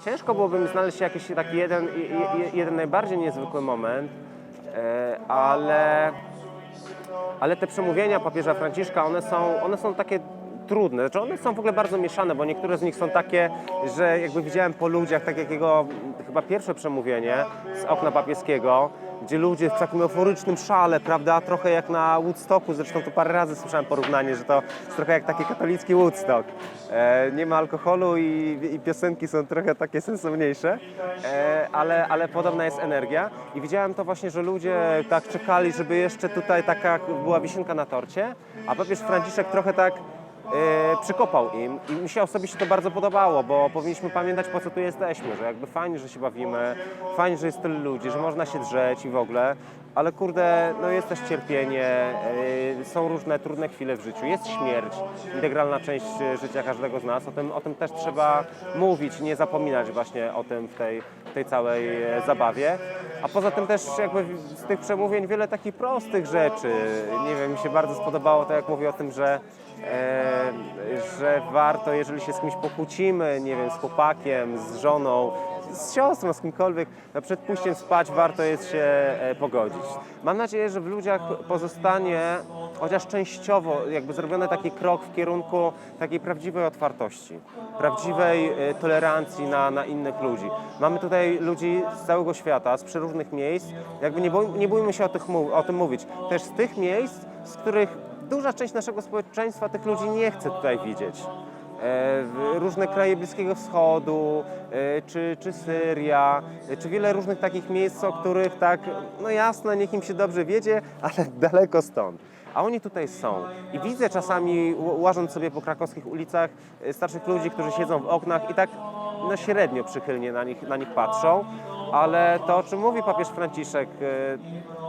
Ciężko byłoby mi znaleźć jakiś taki jeden, je- je- jeden najbardziej niezwykły moment, e, ale, ale te przemówienia papieża Franciszka, one są, one są takie trudne. Znaczy one są w ogóle bardzo mieszane, bo niektóre z nich są takie, że jakby widziałem po ludziach, tak jak jego chyba pierwsze przemówienie z okna papieskiego, gdzie ludzie w takim euforycznym szale, prawda, trochę jak na Woodstocku, zresztą to parę razy słyszałem porównanie, że to jest trochę jak taki katolicki Woodstock. E, nie ma alkoholu i, i piosenki są trochę takie sensowniejsze, e, ale, ale podobna jest energia. I widziałem to właśnie, że ludzie tak czekali, żeby jeszcze tutaj taka była wisienka na torcie, a papież Franciszek trochę tak przykopał im i mi się osobiście to bardzo podobało, bo powinniśmy pamiętać po co tu jesteśmy, że jakby fajnie, że się bawimy, fajnie, że jest tyle ludzi, że można się drzeć i w ogóle, ale kurde, no jest też cierpienie, e, są różne trudne chwile w życiu, jest śmierć, integralna część e, życia każdego z nas, o tym, o tym też trzeba mówić, nie zapominać właśnie o tym w tej, tej całej e, zabawie. A poza tym też jakby z tych przemówień wiele takich prostych rzeczy, nie wiem, mi się bardzo spodobało to, jak mówi o tym, że e, że warto, jeżeli się z kimś pokłócimy, nie wiem, z chłopakiem, z żoną, z siostrą, z kimkolwiek, no przed pójściem spać warto jest się e, pogodzić. Mam nadzieję, że w ludziach pozostanie chociaż częściowo jakby zrobiony taki krok w kierunku takiej prawdziwej otwartości, prawdziwej e, tolerancji na, na innych ludzi. Mamy tutaj ludzi z całego świata, z przeróżnych miejsc, jakby nie, bój, nie bójmy się o, tych, o tym mówić. Też z tych miejsc, z których duża część naszego społeczeństwa tych ludzi nie chce tutaj widzieć. E, różne kraje Bliskiego Wschodu, e, czy, czy Syria, e, czy wiele różnych takich miejsc, o których tak, no jasne, niech im się dobrze wiedzie, ale daleko stąd. A oni tutaj są. I widzę czasami, łażąc sobie po krakowskich ulicach, starszych ludzi, którzy siedzą w oknach i tak no, średnio przychylnie na nich, na nich patrzą, ale to, o czym mówi papież Franciszek,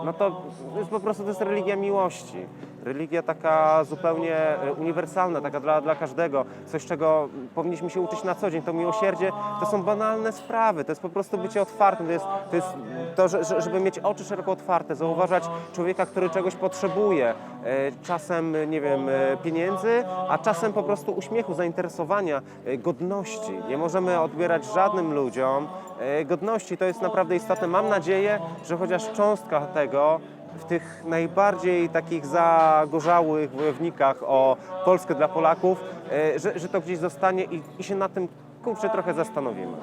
no to jest po prostu to jest religia miłości. Religia taka zupełnie e, uniwersalna, taka dla, dla każdego, coś czego powinniśmy się uczyć na co dzień. To miłosierdzie to są banalne sprawy, to jest po prostu bycie otwartym, to jest to, jest to że, że- żeby mieć oczy szeroko otwarte, zauważać człowieka, który czegoś potrzebuje, e, czasem, nie wiem, e, pieniędzy, a czasem po prostu uśmiechu, zainteresowania, godności. Nie możemy odbierać żadnym ludziom godności, to jest naprawdę istotne. Mam nadzieję, że chociaż cząstka tego w tych najbardziej takich zagorzałych wojownikach o Polskę dla Polaków, e, że, że to gdzieś zostanie i, i się na tym kurczę trochę zastanowimy.